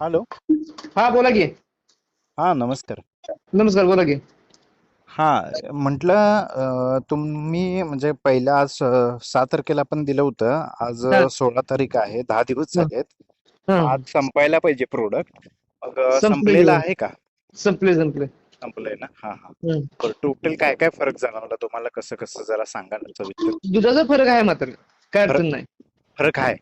Hello. हा बोला की. हा नमस्कार. नमस्कार बोला की. हा म्हटलं तुम्ही म्हणजे पहिल्या आज सहा तारखेला पण दिलं होतं. आज. सोळा तारीख आहे दहा दिवस. झालेत. आज संपायला पाहिजे प्रोडक्ट मग संपलेला. आहे का? संपले संपले. संपलंय ना? हा हा. टोटल काय काय फरक जाणवला तुम्हाला? कसं कसं जरा सांगा ना दुधाचा फरक आहे मात्र. काय अडचण नाही. फरक आहे?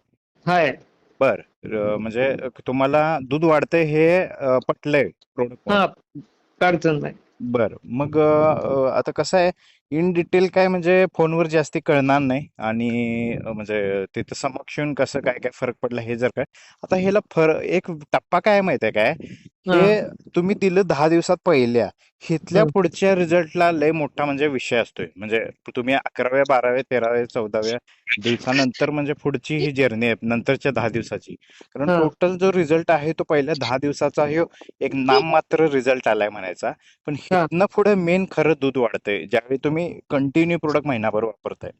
हाय. बर. म्हणजे तुम्हाला दूध वाढतंय हे पटलंय प्रोडक्ट हा अडचण नाही. बर. मग आता कसं आहे इन डिटेल काय म्हणजे फोनवर जास्ती कळणार नाही आणि म्हणजे तिथं समक्ष येऊन कसं काय काय फरक पडला हे जर काय आता ह्याला फर एक टप्पा काय माहिती आहे काय? हे. तुम्ही दिलं दहा दिवसात पहिल्या. हिथल्या. पुढच्या रिझल्टला लय मोठा म्हणजे विषय असतोय. म्हणजे तुम्ही अकराव्या बाराव्या तेराव्या चौदाव्या दिवसानंतर म्हणजे पुढची ही जर्नी आहे नंतरच्या दहा दिवसाची. कारण. टोटल जो रिझल्ट आहे तो पहिल्या दहा दिवसाचा हे एक नाममात्र रिझल्ट आलाय म्हणायचा. पण. हिथनं पुढे मेन खरं दूध वाढतंय. ज्यावेळी तुम्ही कंटिन्यू प्रोडक्ट महिनाभर वापरताय.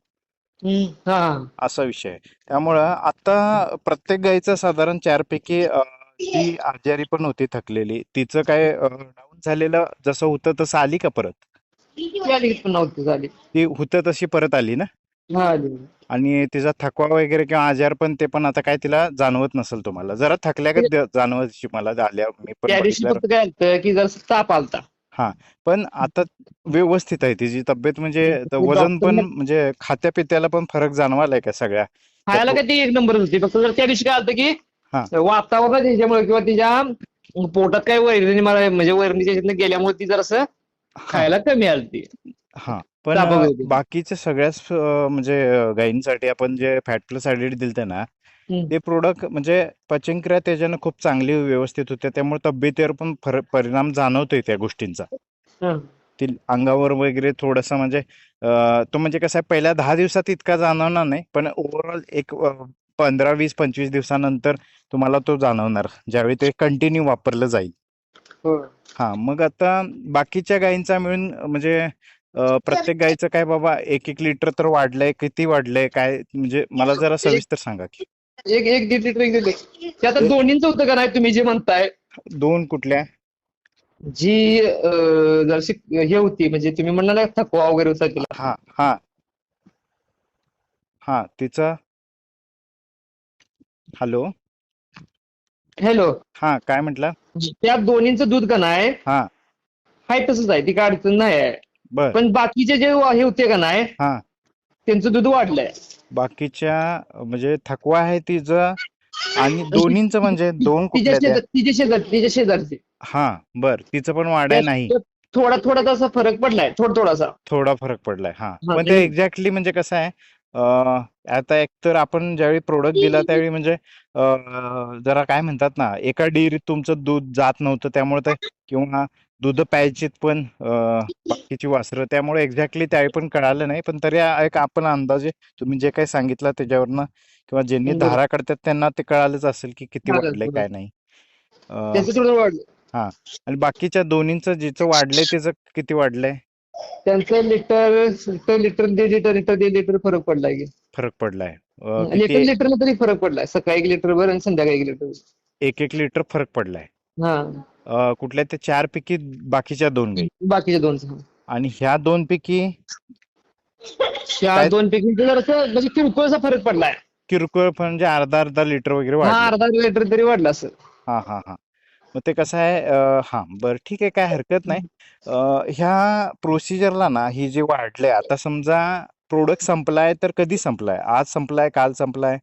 हा. असा विषय आहे. त्यामुळं आता प्रत्येक गाईचं साधारण चारपैकी जी आजारी पण होती थकलेली. तिचं काय डाऊन झालेलं जसं होतं तसं आली का परत? ती आली की पण नव्हती झाली. ती होतं तशी परत आली ना? हा आली. आणि तिचा थकवा वगैरे किंवा आजार पण ते पण आता काय तिला जाणवत नसेल तुम्हाला. जरा थकल्यागत द- जाणवत मला आल्या मी पण की जरा ताप आलता. पण आता व्यवस्थित आहे तिची तब्येत म्हणजे. त- वजन पण म्हणजे खात्या पित्याला पण फरक जाणवालाय का सगळ्या? खायला काय ती एक नंबर होती. फक्त जर त्या दिवशी काय आलतं हा. की वातावरण त्याच्यामुळे किंवा तिच्या पोटात काय वैरणी मला म्हणजे वैरणीच्या गेल्यामुळे ती जरासं हा खायला कमी आलती हा पण. बाकीच्या सगळ्याच म्हणजे गायींसाठी आपण जे फॅट प्लस ऍडिड दिलते ना. ते प्रोडक्ट म्हणजे पचनक्रिया त्याच्यानं खूप चांगली व्यवस्थित होते त्यामुळे तब्येतीवर पण परिणाम जाणवतोय त्या गोष्टींचा. ती अंगावर वगैरे थोडंसं म्हणजे तो म्हणजे कसं आहे पहिल्या दहा दिवसात इतका जाणवणार नाही पण ओव्हरऑल एक पंधरा वीस पंचवीस दिवसानंतर तुम्हाला तो जाणवणार. ज्यावेळी ते कंटिन्यू वापरलं जाईल. हो. हा मग आता बाकीच्या गायींचा मिळून म्हणजे प्रत्येक गायीचं काय बाबा एक एक लिटर तर वाढलंय किती वाढलंय काय म्हणजे मला जरा सविस्तर सांगा की. एक एक दीड लिटर एक दीड लिटर ते आता दोन्हींचं होतं का नाही तुम्ही जे म्हणताय? दोन कुठल्या? जी अं, जराशी हे होती म्हणजे तुम्ही म्हणला ना थकवा वगैरे होता तिला. हा हा. हा तिचा? हॅलो. हॅलो. हा काय म्हटलं? त्या दोन्हींचं दूध का नाही? हा. हाय तसंच आहे. ती काय अडचण नाही आहे. बर. पण बाकीचे जे हे होते का नाही हा. त्यांचं दूध वाढलंय. बाकीच्या म्हणजे थकवा आहे तिचं आणि दोन्हींचं म्हणजे दोन तिच्या कुठल्या त्या शेजार तिच्या शेजार तिच्या शेजारचे. हा बर. तिचं पण वाढाय नाही. थोडा थोडा तसा फरक पडलाय. थोडा थोडासा. थोडा फरक पडलाय. हा. हा, पण ते आणि- एक्झॅक्टली म्हणजे कसं आहे आता एक तर आपण ज्यावेळी प्रोडक्ट दिला त्यावेळी म्हणजे अं, जरा काय म्हणतात ना एका डेअरीत तुमचं दूध जात नव्हतं त्यामुळे ते किंवा दूध प्यायचीत पण बाकीची वासरं त्यामुळे एक्झॅक्टली त्यावेळी पण कळालं नाही. पण तरी एक आपण अंदाजे तुम्ही जे काही सांगितलं त्याच्यावरनं किंवा ज्यांनी. धारा काढतात त्यांना ते कळालंच असेल की किती वाढलंय. काय नाही. वाढलं. आणि बाकीच्या दोन्हींचं जिचं वाढलंय त्याचं किती वाढलंय? त्यांचं लिटर लिटर लिटर दीड लिटर लिटर दीड लिटर फरक पडलाय फरक पडलाय. लिटर किती लिटरला तरी फरक पडलाय. सकाळी एक लिटर भर आणि संध्याकाळी एक लिटर एक एक लिटर फरक पडलाय. हा. कुठल्या त्या चार पैकी बाकीच्या दोन गाई बाकीचे दोन आणि ह्या दोन पैकी? या काय- दोन पैकी म्हणजे किरकोळचा फरक पडलाय. किरकोळ म्हणजे अर्धा अर्धा लिटर वगैरे अर्धा लिटर तरी वाढला असं. हा हा हा. मग ते कसं आहे हा बरं ठीक आहे काय हरकत नाही. ह्या प्रोसिजरला ना ही जी वाढले आता समजा प्रोडक्ट संपलाय तर कधी संपलाय? आज संपलाय काल संपलाय?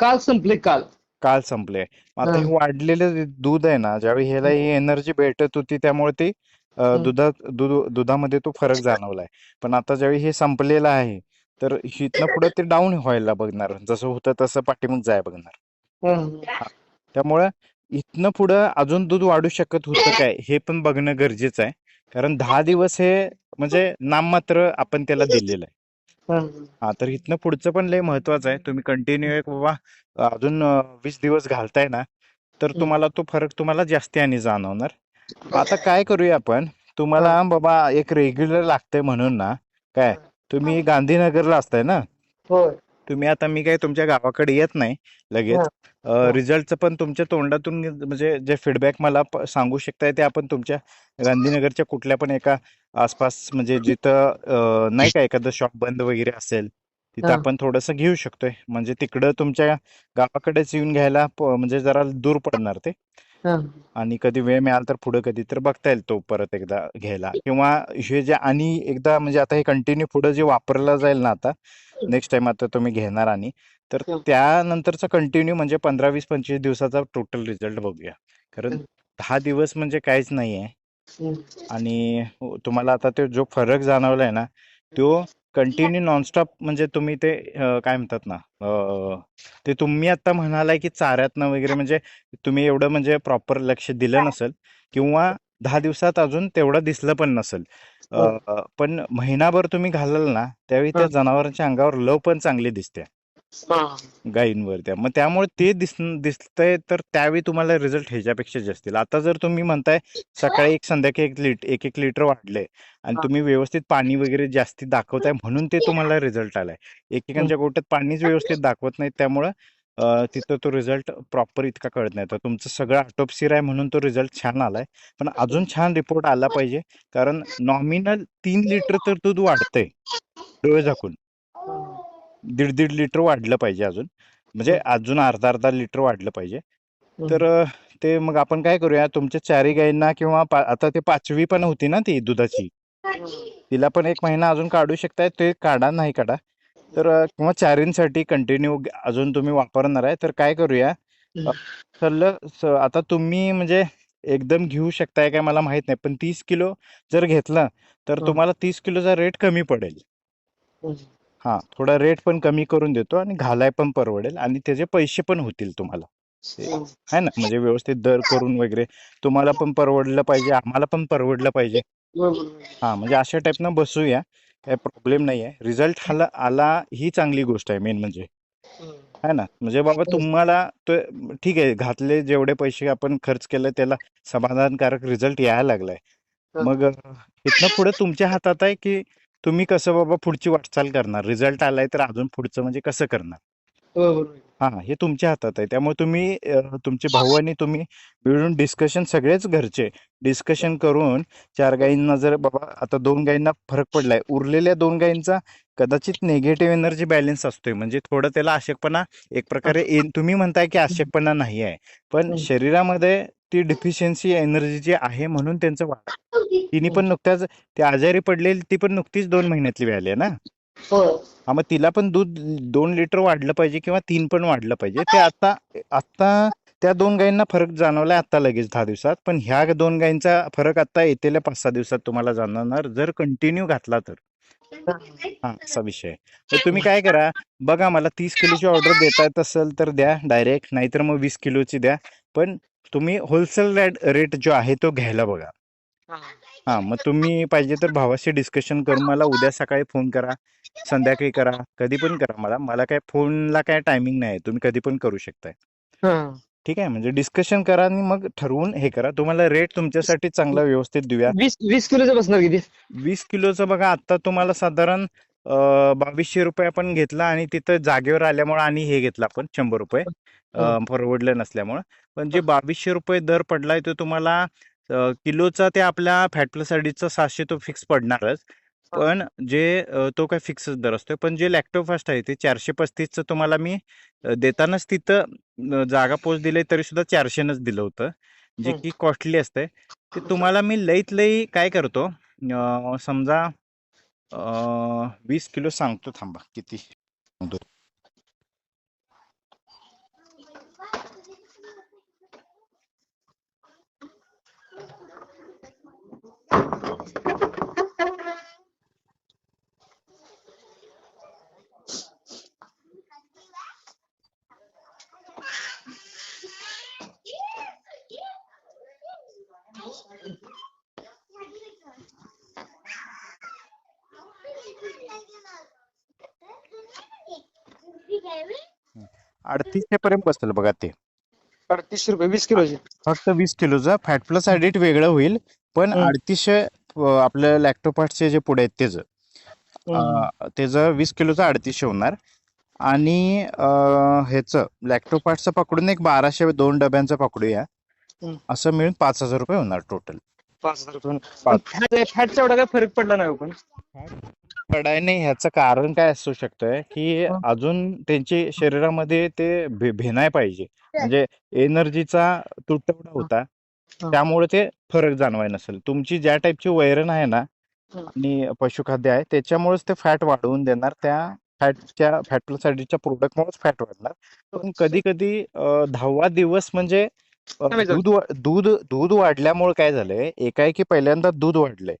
काल संपले काल. काल संपले. आता हा. वाढलेलं दूध आहे ना ज्यावेळी ह्याला ही एनर्जी भेटत होती त्यामुळे ते. दुधात दूध दुधामध्ये तो फरक जाणवलाय. पण आता ज्यावेळी हे संपलेलं आहे तर हिथनं पुढे ते डाऊन व्हायला बघणार. जसं होतं तसं पाठीमाग जाय बघणार. त्यामुळं इथनं पुढं अजून दूध वाढू शकत होतं काय हे पण बघणं गरजेचं आहे. कारण दहा दिवस हे म्हणजे नाममात्र आपण त्याला दिलेलं आहे. हा. तर इथनं पुढचं पण लय महत्वाचं आहे. तुम्ही कंटिन्यू एक बाबा अजून वीस दिवस घालताय ना तर. तुम्हाला तो फरक तुम्हाला जास्ती आणि जाणवणार. आता काय करूया आपण तुम्हाला बाबा एक रेग्युलर लागतंय म्हणून ना काय तुम्ही गांधीनगरला असताय ना? तुम्ही आता मी काही तुमच्या गावाकडे येत नाही लगेच. रिझल्टचं पण तुमच्या तोंडातून म्हणजे जे फीडबॅक मला सांगू शकताय ते आपण तुमच्या गांधीनगरच्या कुठल्या पण एका आसपास म्हणजे जिथं नाही का एखादं शॉप बंद वगैरे असेल तिथं. आपण थोडंसं घेऊ शकतोय म्हणजे तिकडं तुमच्या गावाकडेच येऊन घ्यायला म्हणजे जरा दूर पडणार ते. आणि कधी वेळ मिळाला तर पुढे कधी तर बघता येईल तो परत एकदा घ्यायला किंवा हे जे आणि एकदा म्हणजे आता हे कंटिन्यू पुढे जे वापरलं जाईल ना आता नेक्स्ट टाइम आता तुम्ही घेणार आणि तर हं. त्यानंतरचा कंटिन्यू म्हणजे पंधरा वीस पंचवीस दिवसाचा टोटल रिझल्ट बघूया कारण हं. दहा दिवस म्हणजे काहीच नाहीये. आणि तुम्हाला आता तो जो फरक जाणवलाय ना तो कंटिन्यू नॉनस्टॉप म्हणजे तुम्ही ते काय म्हणतात ना ते तुम्ही आता म्हणालाय की चाऱ्यातनं वगैरे म्हणजे तुम्ही एवढं म्हणजे प्रॉपर लक्ष दिलं नसेल किंवा दहा दिवसात अजून तेवढं दिसलं पण नसेल. अं, पण महिनाभर तुम्ही घालाल ना त्यावेळी त्या हं. जनावरांच्या अंगावर लव पण चांगली दिसते. हा. गायींवर त्या. मग त्यामुळे ते दिस दिसतंय तर त्यावेळी तुम्हाला रिझल्ट ह्याच्यापेक्षा जास्त येईल. आता जर तुम्ही म्हणताय सकाळी एक संध्याकाळी एक लिट एक एक लिटर वाढले आणि हा. तुम्ही व्यवस्थित पाणी वगैरे जास्ती दाखवताय म्हणून ते तुम्हाला रिझल्ट आलाय. एकेकांच्या गोट्यात पाणीच व्यवस्थित दाखवत नाहीत त्यामुळं तिथं तो रिझल्ट प्रॉपर इतका कळत नाही. तर तुमचं सगळं ऑटोपसीर आहे म्हणून तो रिझल्ट छान आलाय. पण अजून छान रिपोर्ट आला पाहिजे. कारण नॉमिनल तीन लिटर तर दूध वाढतंय. डोळे झाकून. दीड दीड लिटर वाढलं पाहिजे अजून. म्हणजे अजून अर्धा अर्धा लिटर वाढलं पाहिजे. तर ते मग आपण काय करूया? तुमच्या चारी गायींना किंवा आता ते पाचवी पण होती ना ती दुधाची. तिला पण एक महिना अजून काढू शकताय. ते काढा नाही काढा. तर किंवा चारींसाठी कंटिन्यू अजून तुम्ही वापरणार आहे तर काय करूया? अ, सल्ल स- आता तुम्ही म्हणजे एकदम घेऊ शकताय काय मला माहीत नाही पण तीस किलो जर घेतलं तर. तुम्हाला तीस किलोचा रेट कमी पडेल. हा थोडा रेट पण कमी करून देतो आणि घालाय पण परवडेल आणि त्याचे पैसे पण होतील तुम्हाला. है ना? म्हणजे व्यवस्थित दर करून वगैरे तुम्हाला पण परवडलं पाहिजे आम्हाला पण परवडलं पाहिजे. हा म्हणजे अशा टाईपनं बसूया. काही प्रॉब्लेम नाही आहे रिझल्ट आला आला ही चांगली गोष्ट आहे मेन म्हणजे. है ना? म्हणजे बाबा तुम्हाला तो ठीक आहे घातले जेवढे पैसे आपण खर्च केले त्याला समाधानकारक रिझल्ट यायला लागलाय. मग इथनं पुढे तुमच्या हातात आहे की तुम्ही कसं बाबा पुढची वाटचाल करणार? रिझल्ट आलाय तर अजून पुढचं म्हणजे कसं करणार? हा हे तुमच्या हातात आहे. त्यामुळे तुम्ही अ, तुमचे भाऊ आणि तुम्ही मिळून डिस्कशन सगळेच घरचे डिस्कशन करून चार गायींना जर बाबा आता दोन गायींना फरक पडलाय. उरलेल्या दोन गायींचा कदाचित निगेटिव्ह एनर्जी बॅलन्स असतोय. म्हणजे थोडं त्याला आशकपणा एक प्रकारे एन- तुम्ही म्हणताय की आशकपणा नाही आहे. पण हम्म. शरीरामध्ये ती डिफिशियन्सी एनर्जीची आहे म्हणून त्यांचं वाढ. तिने पण नुकत्याच ती आजारी पडलेली ती पण नुकतीच दोन महिन्यातली व्याली आहे ना? हो. हा. मग तिला पण दूध दोन लिटर वाढलं पाहिजे किंवा तीन पण वाढलं पाहिजे. ते आता आता त्या दोन गायींना फरक जाणवलाय आता लगेच दहा दिवसात. पण ह्या दोन गायींचा फरक आता येतेल्या पाच सहा दिवसात तुम्हाला जाणवणार. जर कंटिन्यू घातला तर. हा असा विषय तर तुम्ही काय करा बघा मला तीस किलोची ऑर्डर देता येत असेल तर द्या डायरेक्ट. नाहीतर मग वीस किलोची द्या. पण तुम्ही होलसेल रेट रेट जो आहे तो घ्यायला बघा. हा. मग तुम्ही पाहिजे तर भावाशी डिस्कशन करून मला उद्या सकाळी फोन करा संध्याकाळी करा कधी पण करा मला. मला काय फोनला काय टायमिंग नाही तुम्ही कधी पण करू शकताय. ठीक आहे म्हणजे डिस्कशन करा आणि मग ठरवून हे करा. तुम्हाला रेट तुमच्यासाठी चांगला व्यवस्थित देऊया. वीस वीस किलोचं बसणार किती? वीस किलोचं बघा आता तुम्हाला साधारण बावीसशे रुपये आपण घेतला आणि तिथं जागेवर आल्यामुळे आणि हे घेतलं आपण शंभर रुपये. परवडलं नसल्यामुळं. पण जे. बावीसशे रुपये दर पडलाय तो तुम्हाला किलोचा ते आपल्या फॅट प्लस अडीचचा सातशे तो फिक्स पडणारच. पण जे तो काय फिक्सच दर असतोय. पण जे लॅक्टोफास्ट आहे ते चारशे पस्तीसचं तुम्हाला मी देतानाच तिथं जागा पोच दिले तरी सुद्धा चारशेनच दिलं होतं. जे हं. की कॉस्टली असतंय. ते तुम्हाला मी लईत लई काय करतो समजा वीस किलो सांगतो थांबा किती? अडतीसशे पर्यंत बसेल बघा ते. अडतीसशे रुपये वीस किलोचे. फक्त वीस किलोचं. फॅट प्लस ऍडिट वेगळं होईल पण. अडतीसशे अं, आपलं लॅक्टोपार्टचे जे पुढे आहेत त्याचं अं, त्याचं वीस किलोचं अडतीसशे होणार. आणि अं, ह्याचं लॅक्टोपार्टचं पकडून एक बाराशे दोन डब्यांचं पकडूया. हम्म. असं मिळून पाच हजार रुपये होणार टोटल पाच हजार रुपये पाच. फॅट फॅटचा एवढा काय फरक पडला नाही हो पण पडायने ह्याचं कारण काय असू शकतंय की हं. अजून त्यांची शरीरामध्ये ते भे- भेनाय पाहिजे म्हणजे एनर्जीचा तुटवडा होता. त्यामुळे ते फरक जाणवाय नसेल तुमची ज्या टाईपची वैरण आहे ना हं. आणि पशुखाद्य आहे त्याच्यामुळेच ते फॅट वाढवून देणार त्या फॅटच्या फॅट साठीच्या प्रोडक्टमुळेच फॅट वाढणार पण कधी कधी दहावा दिवस म्हणजे. दूध दूध दूध वाढल्यामुळे काय झालंय? एकाएकी पहिल्यांदा दूध वाढलंय.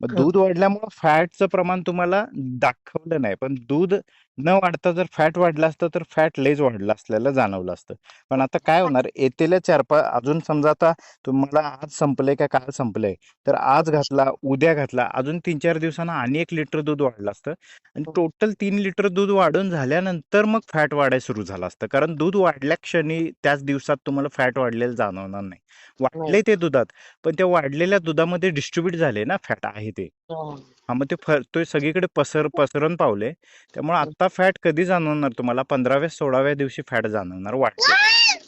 दूध वाढल्यामुळे फॅटचं प्रमाण तुम्हाला दाखवलं नाही. पण दूध न वाढता जर फॅट वाढलं असतं तर फॅट लयच वाढलं असलेलं जाणवलं असतं. पण आता काय होणार येतेल्या चार पाच अजून समजा आता तुम्हाला आज संपलंय का काल संपलंय तर आज घातला उद्या घातला अजून तीन चार दिवसांना आणि एक लिटर दूध वाढलं असतं. आणि हो. टोटल तीन लिटर दूध वाढून झाल्यानंतर मग फॅट वाढायला सुरू झालं असतं. कारण दूध वाढल्या क्षणी त्याच दिवसात तुम्हाला फॅट वाढलेलं जाणवणार नाही. वाढले ते दुधात पण त्या वाढलेल्या दुधामध्ये डिस्ट्रीब्यूट झाले ना फॅट आहे ते. हा. मग ते तो सगळीकडे पसर पसरण पावले. त्यामुळे आता फॅट कधी जाणवणार तुम्हाला? पंधराव्या सोळाव्या दिवशी फॅट जाणवणार वाटते.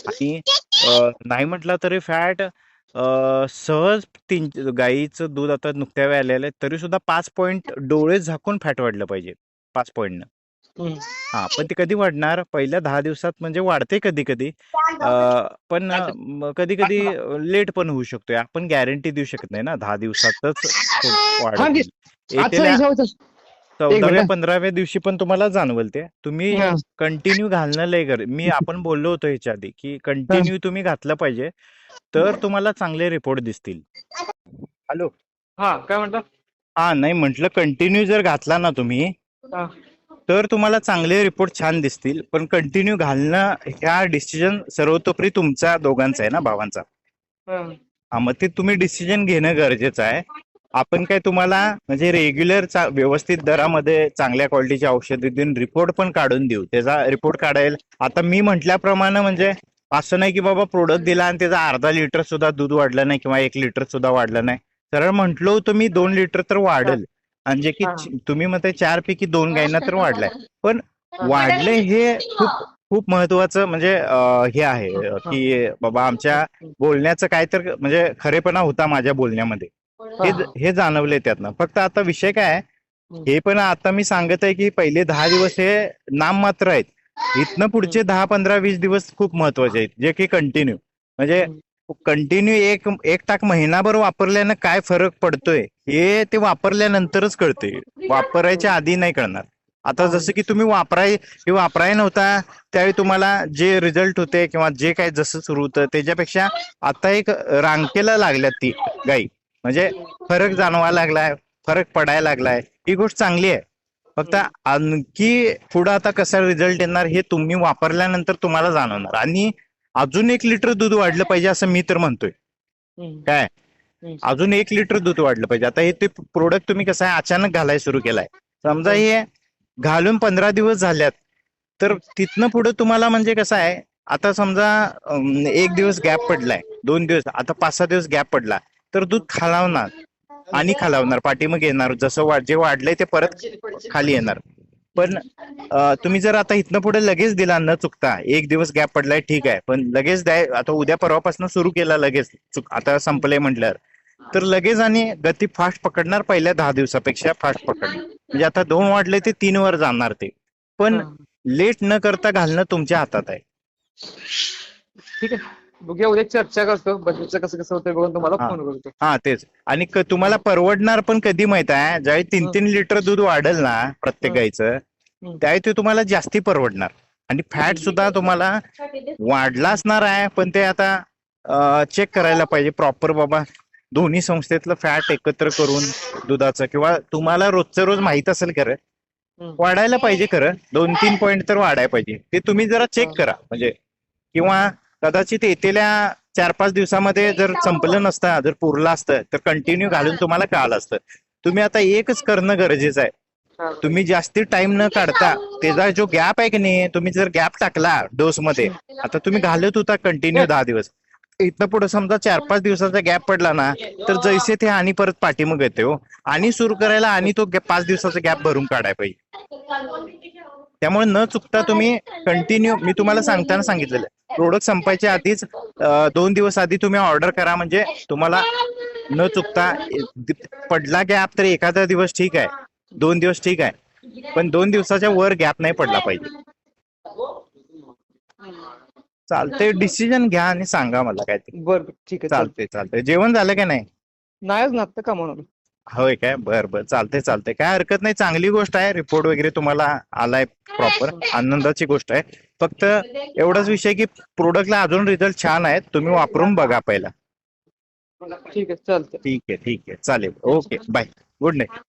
आणि नाही म्हटलं तरी फॅट सहज तीन गाईचं दूध आता नुकत्या वेळी आलेलं आहे तरी सुद्धा पाच पॉईंट डोळे झाकून फॅट वाढलं पाहिजे. पाच पॉईंटनं. हा. पण ते कधी वाढणार? पहिल्या दहा दिवसात म्हणजे वाढते कधी कधी पण कधी कधी लेट पण होऊ शकतोय आपण गॅरंटी देऊ शकत नाही ना दहा दिवसातच होता. चौदाव्या. पंधराव्या दिवशी पण तुम्हाला जाणवल ते. तुम्ही. कंटिन्यू घालणं लय गर मी आपण बोललो होतो ह्याच्या आधी की कंटिन्यू तुम्ही घातलं पाहिजे तर तुम्हाला चांगले रिपोर्ट दिसतील. हॅलो. हा काय म्हणता? हा नाही म्हटलं कंटिन्यू जर घातला ना तुम्ही. तर तुम्हाला चांगले रिपोर्ट छान दिसतील पण कंटिन्यू घालणं ह्या डिसिजन सर्वतोपरी तुमच्या दोघांचा आहे ना भावांचा. हा. मग ते तुम्ही डिसिजन घेणं गरजेचं आहे. आपण काय तुम्हाला म्हणजे रेग्युलर व्यवस्थित दरामध्ये चांगल्या क्वालिटीची औषधे देऊन रिपोर्ट पण काढून देऊ. त्याचा रिपोर्ट काढायला आता मी म्हटल्याप्रमाणे म्हणजे असं नाही की बाबा प्रोडक्ट दिला आणि त्याचा अर्धा लिटर सुद्धा दूध वाढलं नाही किंवा एक लिटर सुद्धा वाढलं नाही. सरळ म्हटलो होतो मी दोन लिटर तर वाढेल. आणि जे की हा. तुम्ही म्हणताय चार पैकी दोन गायींना तर वाढलाय. पण वाढले हे खूप खूप महत्वाचं म्हणजे अं, हे आहे अं, की बाबा आमच्या बोलण्याचं काय तर म्हणजे खरेपणा होता माझ्या बोलण्यामध्ये. हे हा. हे जाणवले त्यातनं. फक्त आता विषय काय आहे, हे पण आता मी सांगत आहे की पहिले दहा दिवस हे नाममात्र आहेत. इथनं पुढचे दहा पंधरा वीस दिवस खूप महत्त्वाचे आहेत जे की कंटिन्यू म्हणजे कंटिन्यू एक एक टाक महिनाभर वापरल्यानं काय फरक पडतोय हे ते वापरल्यानंतरच कळते. वापरायच्या आधी नाही कळणार. आता जसं की तुम्ही वापराय हे वापराय नव्हता त्यावेळी तुम्हाला जे रिझल्ट होते किंवा जे काय जसं सुरू होतं त्याच्यापेक्षा आता एक रांकेला लागल्यात ती गाई. म्हणजे फरक जाणवायला लागलाय फरक पडायला लागलाय ही गोष्ट चांगली आहे. फक्त आणखी पुढं आता कसा रिझल्ट येणार हे तुम्ही वापरल्यानंतर तुम्हाला जाणवणार. आणि अजून एक लिटर दूध वाढलं पाहिजे असं मी तर म्हणतोय. काय. अजून एक लिटर दूध वाढलं पाहिजे. आता हे ते प्रोडक्ट तुम्ही कसं आहे अचानक घालायला सुरू केलाय. समजा हे घालून पंधरा दिवस झाल्यात तर तिथनं पुढे तुम्हाला म्हणजे कसं आहे आता समजा एक दिवस गॅप पडलाय दोन दिवस आता पाच सहा दिवस गॅप पडला तर दूध खालावणार आणि खालावणार पाठीमग येणार जसं जे वाढलंय ते परत खाली येणार. पण तुम्ही जर आता इथनं पुढे लगेच दिला न चुकता एक दिवस गॅप पडलाय ठीक आहे. पण लगेच द्याय आता उद्या परवापासून सुरू केला लगेच चुक आता संपलंय म्हटल्यावर. तर लगेच आणि गती फास्ट पकडणार पहिल्या दहा दिवसापेक्षा फास्ट पकडणार. म्हणजे आता दोन वाढले ते तीन वर जाणार ते. पण. लेट न करता घालणं तुमच्या हातात आहे. ठीक आहे. बघूया उद्या चर्चा करतो. बजेटचं कसं कसं होतंय बघून तुम्हाला हा. फोन करतो. हा तेच. आणि क- तुम्हाला परवडणार पण कधी माहीत आहे? ज्यावेळी तीन तीन लिटर दूध वाढेल ना प्रत्येक हं. गाईचं हं. त्यावेळी ते तुम्हाला जास्ती परवडणार. आणि फॅट सुद्धा तुम्हाला वाढला असणार आहे पण ते आता चेक करायला पाहिजे प्रॉपर बाबा. दोन्ही संस्थेतलं फॅट एकत्र करून दुधाचं किंवा तुम्हाला रोजचं रोज माहीत असेल खरं हं. वाढायला पाहिजे खरं. दोन तीन पॉईंट तर वाढायला पाहिजे. ते तुम्ही जरा चेक. करा. म्हणजे किंवा कदाचित येतेल्या चार पाच दिवसामध्ये जर संपलं नसतं जर पुरलं असतं तर कंटिन्यू घालून तुम्हाला कळालं असतं. तुम्ही आता एकच करणं गरजेचं आहे. हा. तुम्ही जास्ती टाइम न काढता त्याचा जो गॅप आहे की नाही तुम्ही जर गॅप टाकला डोस मध्ये आता तुम्ही घालत होता कंटिन्यू दहा दिवस. इथनं पुढे समजा चार पाच दिवसाचा गॅप पडला ना तर जैसे ते आणि परत पाठीमग येते हो. आणि सुरू करायला आणि तो पाच दिवसाचा गॅप भरून काढायला पाहिजे. त्यामुळे न चुकता तुम्ही कंटिन्यू मी तुम्हाला सांगताना सांगितलेलं प्रोडक्ट संपायच्या आधीच दोन दिवस आधी तुम्ही ऑर्डर करा म्हणजे तुम्हाला न चुकता पडला गॅप तर एखादा दिवस ठीक आहे. दोन दिवस ठीक आहे. पण दोन दिवसाच्या वर गॅप नाही पडला पाहिजे. चालतंय डिसिजन घ्या आणि सांगा मला काय ते बर बर, ठीक आहे चालतंय. चालतंय. जेवण झालं का नाही? नाहीच ना का म्हणून होय काय? बर बर. चालतंय चालतंय. काय हरकत नाही. चांगली गोष्ट आहे. रिपोर्ट वगैरे तुम्हाला आलाय प्रॉपर आनंदाची गोष्ट आहे. फक्त एवढाच विषय की प्रोडक्टला अजून रिझल्ट छान आहेत. तुम्ही वापरून बघा पहिला. ठीक आहे. चालतंय. ठीक आहे ठीक आहे. चालेल. ओके. Bye good night